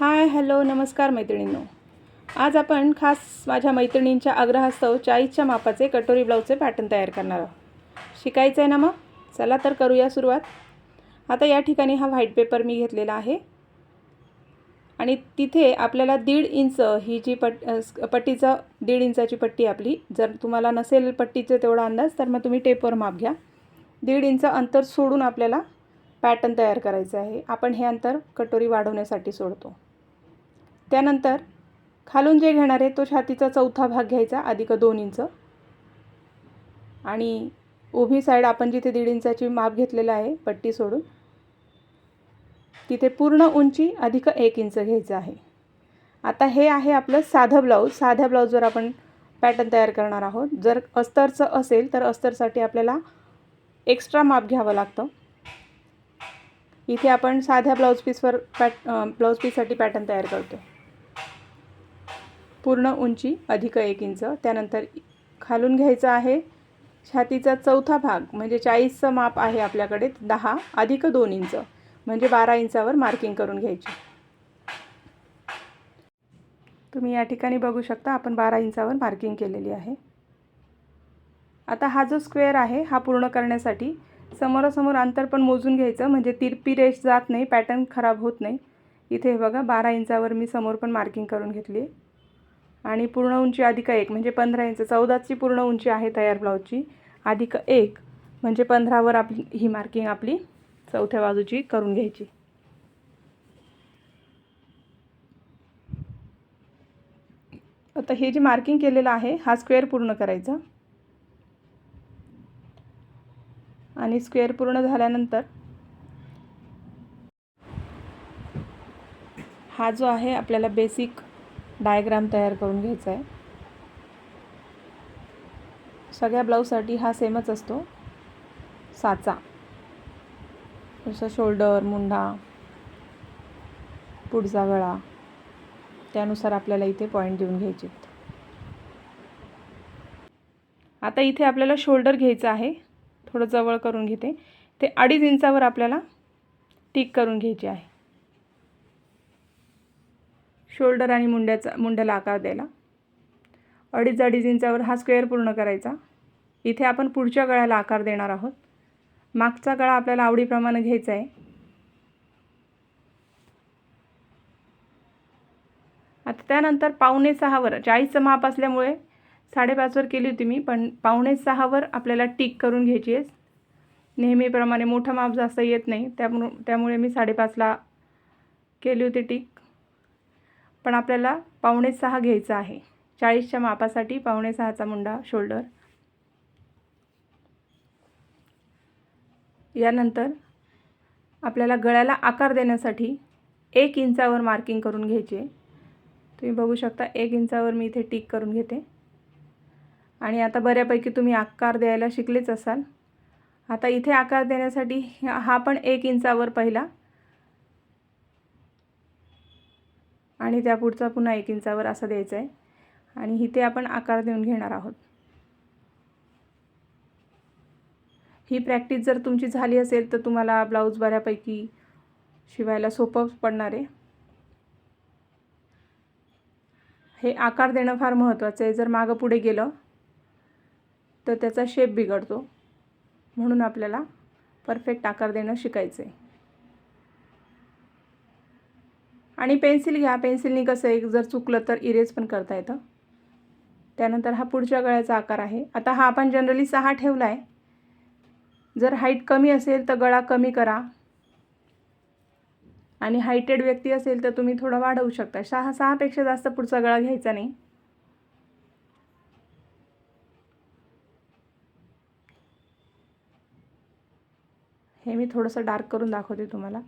Hi hello नमस्कार मैत्रिणींनो. आज आपण खास माझ्या मैत्रिणींच्या आग्रहास्तव चाळीसच्या मापाचे कटोरी ब्लाऊजचे पॅटर्न तयार करणार आहोत. शिकायचं आहे ना मग? चला तर करूया सुरुवात. आता या ठिकाणी हा व्हाईट पेपर मी घेतलेला आहे. आणि तिथे आपल्याला दीड इंच ही जी पट पट्टीचं दीड इंचाची पट्टी आपली. जर तुम्हाला नसेल पट्टीचं तेवढा अंदाज तर मग तुम्ही टेपवर माप घ्या. दीड इंच अंतर सोडून आपल्याला पॅटर्न तयार करायचं आहे. आपण हे अंतर कटोरी वाढवण्यासाठी सोडतो. त्यानंतर खालून जे घेणार आहे तो छातीचा चौथा भाग घ्यायचा अधिक दोन इंच. आणि उभी साईड आपण जिथे दीड इंचाची माप घेतलेलं आहे पट्टी सोडून तिथे पूर्ण उंची अधिक एक इंच घ्यायचं आहे. आता हे आहे आपलं साधं ब्लाऊज साध्या ब्लाऊजवर आपण पॅटर्न तयार करणार आहोत जर अस्तरचं असेल तर अस्तरसाठी आपल्याला एक्स्ट्रा माप घ्यावं लागतं. इथे आपण साध्या ब्लाऊज पीसवर पॅट ब्लाऊज पीससाठी पॅटर्न तयार करतो पूर्ण उंची अधिक एक इंच. त्यानंतर खालून घ्यायचं आहे. छातीचा चौथा भाग म्हणजे चाळीसचं माप आहे आपल्याकडे दहा अधिक दोन इंच म्हणजे बारा इंचावर मार्किंग करून घ्यायची. तुम्ही या ठिकाणी बघू शकता आपण बारा इंचावर मार्किंग केलेली आहे. आता हा जो स्क्वेअर आहे हा पूर्ण करण्यासाठी समोरासमोर अंतर पण मोजून घ्यायचं म्हणजे तिरपी रेष जात नाही पॅटर्न खराब होत नाही. इथे बघा बारा इंचावर मी समोर पण मार्किंग करून घेतली आणि पूर्ण उंची अधिक एक म्हणजे पंधरा इंच. चौदाची पूर्ण उंची आहे तयार ब्लाऊजची. अधिक एक म्हणजे पंधरावर आपली ही मार्किंग आपली चौथ्या बाजूची करून घ्यायची. आता हे जे मार्किंग केलेलं आहे हा स्क्वेअर पूर्ण करायचा. आणि स्क्वेअर पूर्ण झाल्यानंतर हा जो आहे आपल्याला बेसिक डायग्राम तयार करून घ्यायचा आहे. सगळ्या ब्लाऊजसाठी हा सेमच असतो. साचा. जसं शोल्डर मुंडा पुढचा गळा. त्यानुसार आपल्याला इथे पॉईंट देऊन घ्यायचे आता इथे आपल्याला शोल्डर घ्यायचं आहे. थोडं जवळ करून घेते. ते अडीच इंचावर आपल्याला टिक करून घ्यायची आहे. शोल्डर आणि मुंड्याचा मुंड्याला आकार द्यायला. अडीच अडीच इंचावर हा स्क्वेअर पूर्ण करायचा. इथे आपण पुढच्या गळ्याला आकार देणार आहोत. मागचा गळा आपल्याला आवडीप्रमाणे घ्यायचा आहे. आता त्यानंतर पावणे सहावर चाळीसचं माप असल्यामुळे साडेपाचवर केली होती मी पण पावणे सहावर आपल्याला टिक करून घ्यायची आहे. नेहमीप्रमाणे मोठं माप जास्त येत नाही त्यामुळं त्यामुळे मी साडेपाचला केली होती टिक. पण आपल्याला पावणे सहा घ्यायचा आहे. चाळीसच्या मापासाठी पावणे सहाचा मुंडा शोल्डर. यानंतर आपल्याला गळ्याला आकार देण्यासाठी एक इंचावर मार्किंग करून घ्यायचे. तुम्ही बघू शकता एक इंचावर मी इथे टिक करून घेते. आणि आता बऱ्यापैकी तुम्ही आकार द्यायला शिकलेच असाल. आता इथे आकार देण्यासाठी हा पण एक इंचावर पहिला. आणि त्या पुढचा पुन्हा एक इंचावर असा द्यायचं आहे. आणि इथे आपण आकार देऊन घेणार आहोत. ही प्रॅक्टिस जर तुमची झाली असेल तर तुम्हाला ब्लाऊज बऱ्यापैकी शिवायला सोपं पडणार आहे. हे आकार देणं फार महत्त्वाचं आहे. जर मागं पुढे गेलं तर त्याचा शेप बिघडतो. म्हणून आपल्याला परफेक्ट आकार देणं शिकायचं आहे आणि पेन्सिल घ्या. पेन्सिलनी कसं आहे जर चुकलं तर इरेज पण करता येतं. त्यानंतर हा पुढच्या गळ्याचा आकार आहे. आता हा आपण जनरली सहा ठेवला आहे जर हाईट कमी असेल तर गळा कमी करा. आणि हायटेड व्यक्ती असेल तर तुम्ही थोडं वाढवू शकता. सहा सहापेक्षा जास्त पुढचा गळा घ्यायचा नाही. हे मी थोडंसं डार्क करून दाखवते तुम्हाला.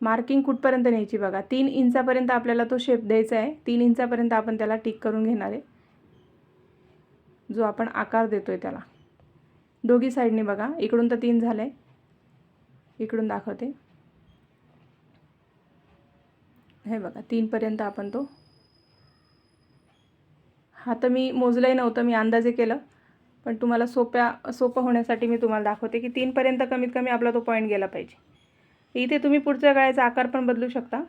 मार्किंग कुठपर्यंत न्यायची बघा? तीन इंचापर्यंत आपल्याला तो शेप द्यायचा आहे. तीन इंचापर्यंत आपण त्याला टिक करून घेणार आहे. जो आपण आकार देतो आहे त्याला. दोघी साईडने बघा. इकडून तर तीन झालं आहे इकडून दाखवते. हे बघा तीनपर्यंत आपण तो. हा तर मी मोजलंही नव्हतं मी अंदाजे केलं. पण तुम्हाला सोप्या सोपं होण्यासाठी मी तुम्हाला दाखवते की तीनपर्यंत कमीत कमी आपला तो पॉईंट गेला पाहिजे. इथे तुम्ही पुढच्या गळ्याचा आकार पण बदलू शकता.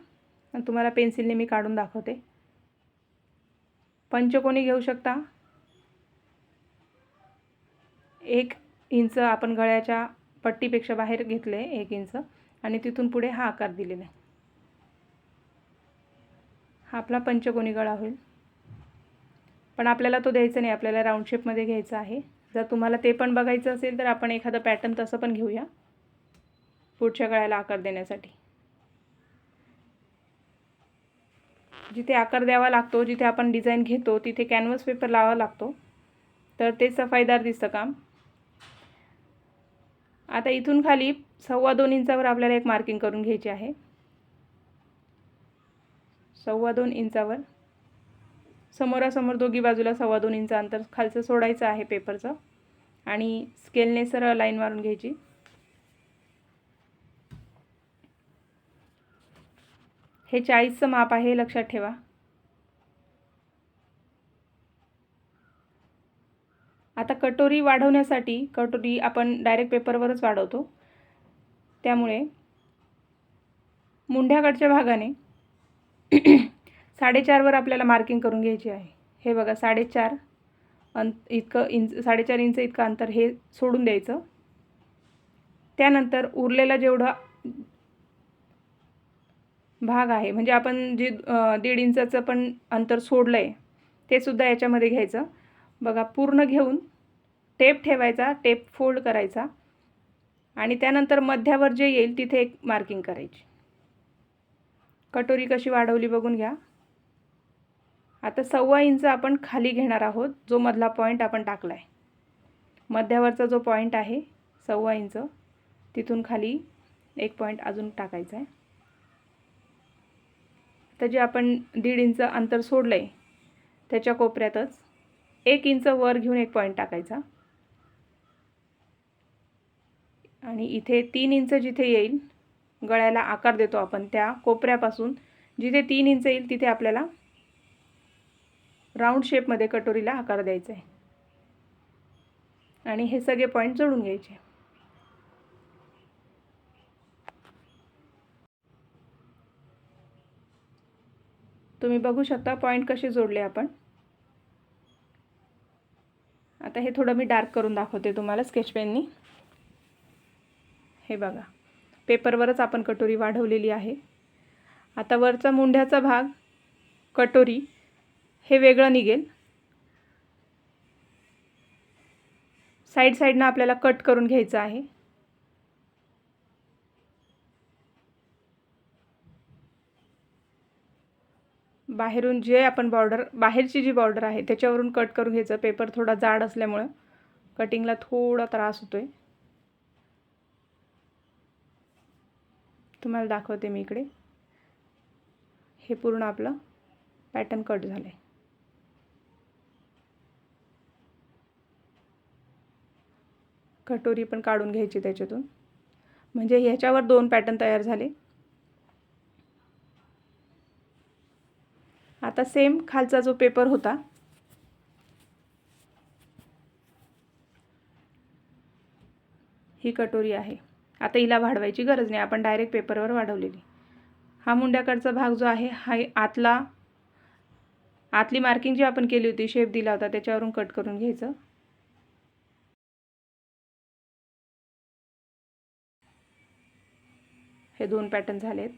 आणि तुम्हाला पेन्सिलने मी काढून दाखवते. पंचकोनी घेऊ शकता. एक इंच आपण गळ्याच्या पट्टीपेक्षा बाहेर घेतले एक इंच. आणि तिथून पुढे हा आकार दिलेला आहे. हा आपला पंचकोनी गळा होईल. पण आपल्याला तो द्यायचा नाही. आपल्याला राऊंड शेपमध्ये घ्यायचा आहे. जर तुम्हाला ते पण बघायचं असेल तर आपण एखादं पॅटर्न तसं पण घेऊया. पुढच्या गळ्याला आकार देण्यासाठी. जिथे आकार द्यावा लागतो जिथे आपण डिझाईन घेतो तिथे कॅनव्हस पेपर लावावा लागतो. तर ते सफाईदार दिसतं काम. आता इथून खाली सव्वा दोन इंचावर आपल्याला एक मार्किंग करून घ्यायची आहे. सव्वा दोन इंचावर. समोरासमोर दोघी बाजूला सव्वा दोन इंच अंतर खालचं सोडायचं आहे पेपरचं आणि स्केलने सरळ लाईन मारून घ्यायची. हे चाळीसचं माप आहे लक्षात ठेवा. आता कटोरी वाढवण्यासाठी कटोरी आपण डायरेक्ट पेपरवरच वाढवतो. त्यामुळे मुंढ्याकडच्या भागाने साडेचारवर आपल्याला मार्किंग करून घ्यायची आहे. हे बघा साडेचार अं इतकं इंच साडेचार इंच इतकं अंतर हे सोडून द्यायचं. त्यानंतर उरलेला जेवढा भाग आहे. म्हणजे आपण जे दीड इंचाचं पण अंतर सोडलं आहे ते सुद्धा याच्यामध्ये घ्यायचं. बघा पूर्ण घेऊन टेप ठेवायचा टेप फोल्ड करायचा. आणि त्यानंतर मध्यावर जे येईल तिथे एक मार्किंग करायची. कटोरी कशी वाढवली बघून घ्या. आता सव्वा इंच आपण खाली घेणार आहोत जो मधला पॉईंट आपण टाकला आहे मध्यावरचा जो पॉईंट आहे सव्वा इंच तिथून खाली एक पॉईंट अजून टाकायचा आहे तर जे आपण दीड इंच अंतर सोडलं आहे त्याच्या कोपऱ्यातच एक इंच वर घेऊन एक पॉईंट टाकायचा. आणि इथे तीन इंच जिथे येईल गळ्याला आकार देतो आपण त्या कोपऱ्यापासून जिथे तीन इंच येईल तिथे आपल्याला राऊंड शेपमध्ये कटोरीला आकार द्यायचा आहे आणि हे सगळे पॉईंट जोडून घ्यायचे. तुम्ही बघू शकता पॉईंट कसे जोडले आपण. आता हे थोडं मी डार्क करून दाखवते तुम्हाला स्केच पेननी हे बघा पेपरवरच आपण कटोरी वाढवलेली आहे. आता वरचा मुंढ्याचा भाग कटोरी हे वेगळं निघेल. साईड साईडनं आपल्याला कट करून घ्यायचं आहे. बाहेरून जे आपण बॉर्डर बाहेरची जी बॉर्डर आहे त्याच्यावरून कट करून घ्यायचं. पेपर थोडा जाड असल्यामुळं कटिंगला थोडा त्रास होतो आहे तुम्हाला दाखवते मी इकडे. हे पूर्ण आपलं पॅटर्न कट झालं आहे कटोरी पण काढून घ्यायची त्याच्यातून. म्हणजे ह्याच्यावर दोन पॅटर्न तयार झाले. आता सेम खालचा जो पेपर होता. ही कटोरी आहे. आता हिला वाढवायची गरज नाही. आपण डायरेक्ट पेपरवर वाढवलेली. हा मुंड्याकडचा भाग जो आहे हा आतला आतली मार्किंग जी आपण केली होती शेप दिला होता त्याच्यावरून कट करून घ्यायचं. हे दोन पॅटर्न झालेत.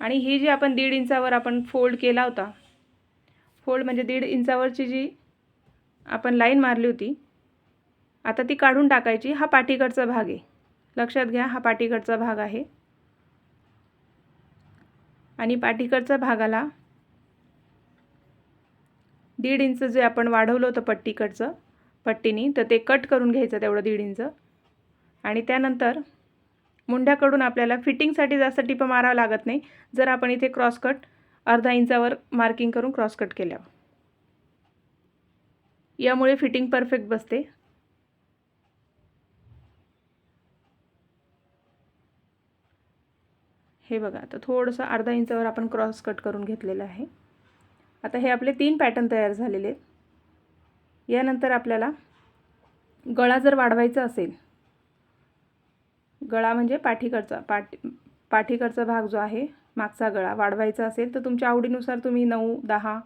आणि ही जी आपण दीड इंचावर आपण फोल्ड केला होता फोल्ड म्हणजे दीड इंचावरची जी आपण लाईन मारली होती आता ती काढून टाकायची. हा पाठीकडचा भाग आहे. लक्षात घ्या हा पाठीकडचा भाग आहे. आणि पाठीकडच्या भागाला दीड इंच जे आपण वाढवलं होतं पट्टीकडचं पट्टीनी तर ते कट करून घ्यायचं तेवढं दीड इंच. आणि त्यानंतर मुंढ्याकडून आपल्याला फिटिंगसाठी जास्त टिपं मारावं लागत नाही. जर आपण इथे क्रॉस कट अर्धा इंचावर मार्किंग करून क्रॉस कट केल्यावर. यामुळे फिटिंग परफेक्ट बसते. हे बघा आता थोडंसं अर्धा इंचावर आपण क्रॉस कट करून घेतलेलं आहे. आता हे आपले तीन पॅटर्न तयार झालेले आहेत. यानंतर आपल्याला गळा जर वाढवायचा असेल गळा म्हणजे पाठीकडचा पाठी पाठीकडचा भाग जो आहे मागचा गळा वाढवायचा असेल तर तुमच्या आवडीनुसार तुम्ही नऊ दहा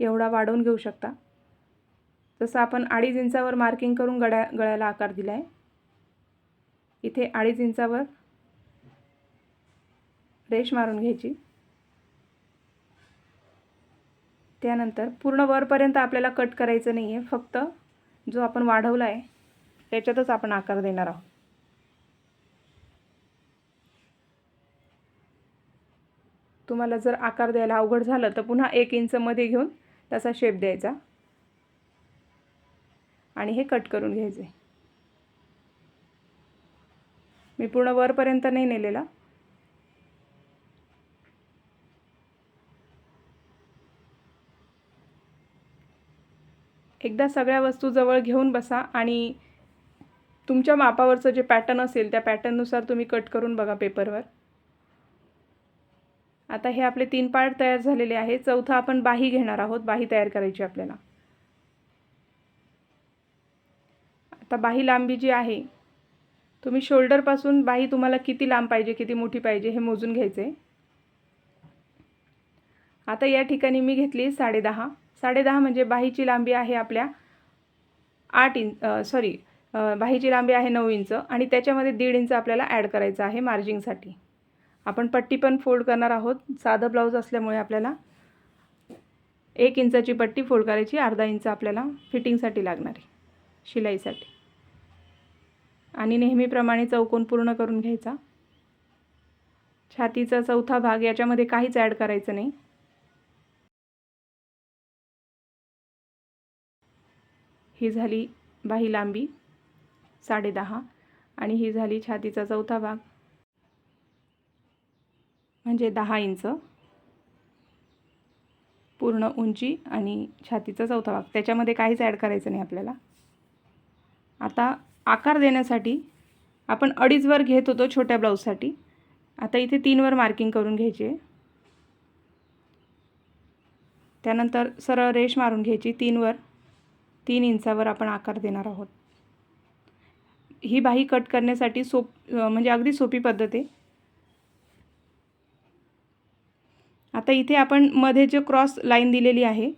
एवढा वाढवून घेऊ शकता. जसं आपण अडीच इंचावर मार्किंग करून गळ्या गळ्याला आकार दिला आहे इथे अडीच इंचावर रेश मारून घ्यायची. त्यानंतर पूर्ण वरपर्यंत आपल्याला कट करायचं नाही आहे फक्त जो आपण वाढवला आहे त्याच्यातच आपण आकार देणार आहोत. तुम्हाला जर आकार द्यायला अवघड झालं तर पुन्हा एक इंचमध्ये घेऊन तसा शेप द्यायचा. आणि हे कट करून घ्यायचे. मी पूर्ण वरपर्यंत नाही नेलेला. एकदा सगळ्या वस्तू जवळ घेऊन बसा आणि तुमच्या मापावरचं जे पॅटर्न असेल त्या पॅटर्ननुसार तुम्ही कट करून बघा पेपरवर आता हे आपले तीन पार्ट तयार झालेले आहे चौथा आपण बाही घेणार आहोत. बाही तयार करायची आपल्याला. आता बाही लांबी जी आहे तुम्ही शोल्डरपासून बाही तुम्हाला किती लांब पाहिजे किती मोठी पाहिजे हे मोजून घ्यायचे. आता या ठिकाणी मी घेतली साडेदहा. साडेदहा म्हणजे बाहीची लांबी आहे आपल्या आठ इंच सॉरी बाहीची लांबी आहे नऊ इंच आणि त्याच्यामध्ये दीड इंच आपल्याला ॲड करायचं आहे मार्जिंगसाठी आपण पट्टी पण फोल्ड करणार आहोत. साधं ब्लाऊज असल्यामुळे आपल्याला एक इंचाची पट्टी फोल्ड करायची अर्धा इंच आपल्याला फिटिंगसाठी लागणार आहे शिलाईसाठी. आणि नेहमीप्रमाणे चौकोन पूर्ण करून घ्यायचा. छातीचा चौथा भाग याच्यामध्ये काहीच ॲड करायचं नाही. ही झाली बाही लांबी साडेदहा आणि ही झाली छातीचा चौथा भाग. म्हणजे दहा इंच. पूर्ण उंची आणि छातीचा चौथा भाग. त्याच्यामध्ये काहीच ॲड करायचं नाही आपल्याला. आता आकार देण्यासाठी आपण अडीचवर घेत होतो छोट्या ब्लाऊजसाठी आता इथे तीनवर मार्किंग करून घ्यायचे त्यानंतर सरळ रेष मारून घ्यायची तीनवर तीन इंचावर आपण आकार देणार आहोत. ही बाही कट करण्यासाठी सोप म्हणजे अगदी सोपी पद्धत आहे. आता इथे आपण मध्ये जे क्रॉस लाईन दिलेली आहे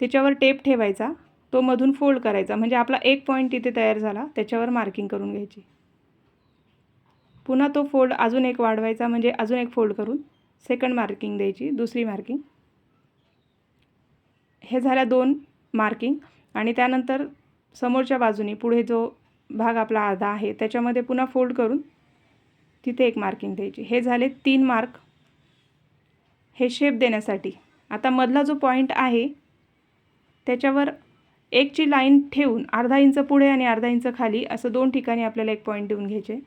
त्याच्यावर टेप ठेवायचा. तो मधून फोल्ड करायचा. म्हणजे आपला एक पॉईंट इथे तयार झाला. त्याच्यावर मार्किंग करून घ्यायची. पुन्हा तो फोल्ड अजून एक वाढवायचा. म्हणजे अजून एक फोल्ड करून सेकंड मार्किंग द्यायची. दुसरी मार्किंग हे झाल्या दोन मार्किंग आणि त्यानंतर समोरच्या बाजूने पुढे जो भाग आपला अर्धा आहे त्याच्यामध्ये पुन्हा फोल्ड करून तिथे एक मार्किंग द्यायची. हे झाले तीन मार्क हे शेप देण्यासाठी. आता मधला जो पॉईंट आहे त्याच्यावर एकची लाईन ठेवून अर्धा इंच पुढे आणि अर्धा इंच खाली असं दोन ठिकाणी आपल्याला एक पॉईंट देऊन घ्यायचे.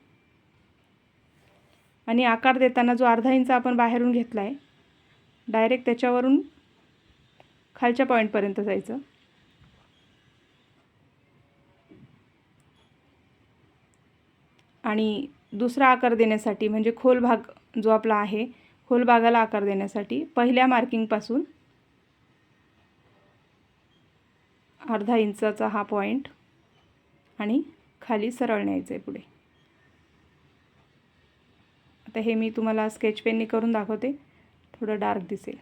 आणि आकार देताना जो अर्धा इंच आपण बाहेरून घेतला आहे डायरेक्ट त्याच्यावरून खालच्या पॉईंटपर्यंत जायचं. आणि दुसरा आकार देण्यासाठी म्हणजे खोल भाग जो आपला आहे खोल भागाला आकार देण्यासाठी पहिल्या मार्किंगपासून अर्धा इंचाचा हा पॉईंट आणि खाली सरळ न्यायचं आहे पुढे. आता हे मी तुम्हाला स्केच पेनने करून दाखवते. थोडं डार्क दिसेल.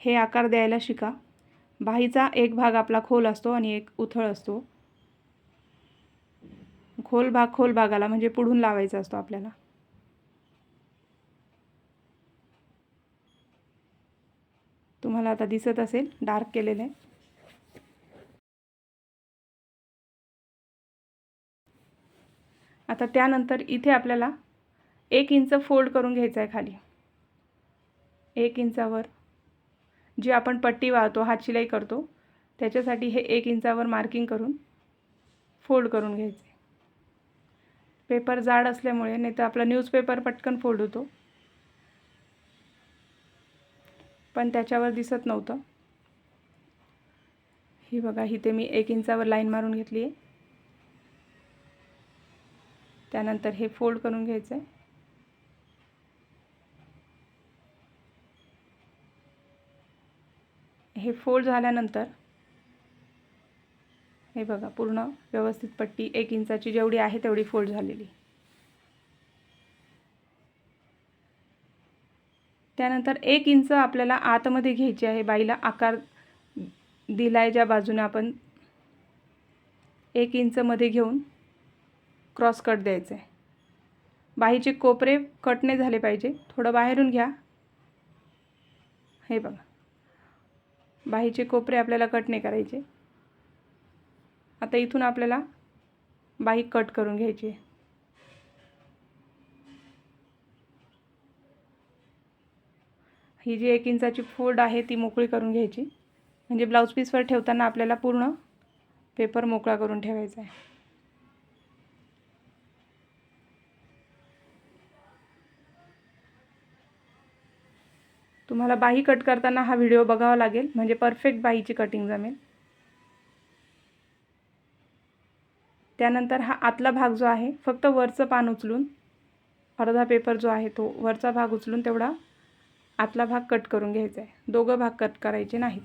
हे आकार द्यायला शिका. बाहीचा एक भाग आपला खोल असतो आणि एक उथळ असतो. खोल भाग खोल भागाला म्हणजे पुढून लावायचा असतो आपल्याला. तुम्हाला आता दिसत असेल डार्क केलेलं आहे. आता त्यानंतर इथे आपल्याला एक इंच फोल्ड करून घ्यायचं आहे खाली. एक इंचावर जी आपण पट्टी वाळतो हात शिलाई करतो त्याच्यासाठी हे एक इंचावर मार्किंग करून फोल्ड करून घ्यायचे पेपर जाड असल्यामुळे नाही तर आपला न्यूजपेपर पटकन फोल्ड होतो. पण त्याच्यावर दिसत नव्हतं. ही बघा इथे मी एक इंचावर लाईन मारून घेतली आहे त्यानंतर हे फोल्ड करून घ्यायचं आहे हे फोल्ड झाल्यानंतर हे बघा पूर्ण व्यवस्थित पट्टी एक इंचाची जेवढी आहे तेवढी फोल्ड झालेली. त्यानंतर एक इंच आपल्याला आतमध्ये घ्यायची आहे. बाईला आकार दिलाय ज्या बाजूने आपण. एक इंचमध्ये घेऊन क्रॉस कट द्यायचं आहे बाहीचे कोपरे कट नाही झाले पाहिजे. थोडं बाहेरून घ्या. हे बघा. बाहीचे कोपरे आपल्याला कट नाही करायचे. आता इथून आपल्याला बाही कट करून घ्यायची आहे. ही जी एक इंचाची फोल्ड आहे ती मोकळी करून घ्यायची. म्हणजे ब्लाऊज पीसवर ठेवताना आपल्याला पूर्ण पेपर मोकळा करून ठेवायचा आहे. तुम्हाला बाही कट करताना हा व्हिडिओ बघावा लागेल. म्हणजे परफेक्ट बाहीची कटिंग जमेल. त्यानंतर हा आतला भाग जो आहे फक्त वरचं पान उचलून अर्धा पेपर जो आहे तो वरचा भाग उचलून तेवढा आतला भाग कट करून घ्यायचा आहे. दोघं भाग कट करायचे नाहीत.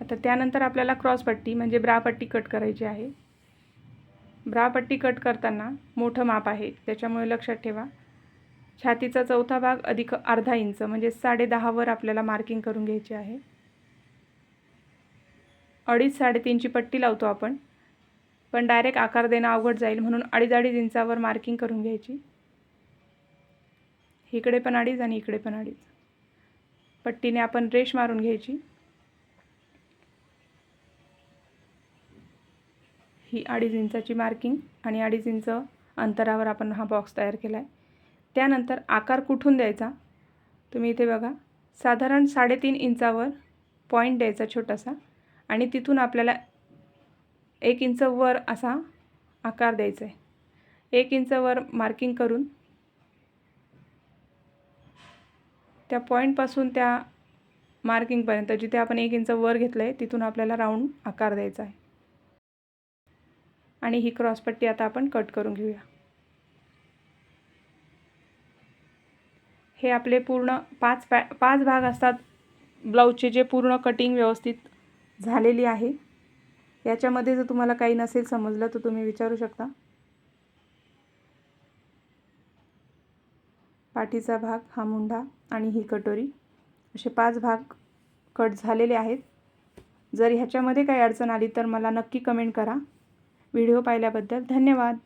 आता त्यानंतर आपल्याला क्रॉसपट्टी म्हणजे ब्रापट्टी कट करायची आहे. ब्रापट्टी कट करताना मोठं माप आहे त्याच्यामुळे लक्षात ठेवा. छातीचा चौथा भाग अधिक अर्धा इंच म्हणजे साडे दहावर आपल्याला मार्किंग करून घ्यायची आहे. अडीच साडेतीनची पट्टी लावतो आपण. पण डायरेक्ट आकार देणं अवघड जाईल म्हणून अडीच अडीच इंचावर मार्किंग करून घ्यायची. इकडे पण अडीच आणि इकडे पण अडीच. पट्टीने आपण रेश मारून घ्यायची. ही अडीच इंचाची मार्किंग आणि अडीच इंच अंतरावर आपण हा बॉक्स तयार केला आहे त्यानंतर आकार कुठून द्यायचा? तुम्ही इथे बघा. साधारण साडेतीन इंचावर पॉईंट द्यायचा छोटासा आणि तिथून आपल्याला एक इंच वर असा आकार द्यायचा आहे एक इंच वर मार्किंग करून त्या पॉईंटपासून त्या मार्किंगपर्यंत जिथे आपण एक इंच वर घेतलं आहे तिथून आपल्याला राऊंड आकार द्यायचा आहे आणि ही क्रॉसपट्टी आता आपण कट करून घेऊया. हे आपले पूर्ण पाच पॅ पाच भाग असतात. ब्लाऊजचे जे पूर्ण कटिंग व्यवस्थित झालेली आहे. याच्यामध्ये जर तुम्हाला काही नसेल समजलं तर तुम्ही विचारू शकता. पाठीचा भाग हा मुंढा आणि ही कटोरी. असे पाच भाग कट झालेले आहेत. जर ह्याच्यामध्ये काही अडचण आली तर मला नक्की कमेंट करा. व्हिडिओ पाहिल्याबद्दल धन्यवाद.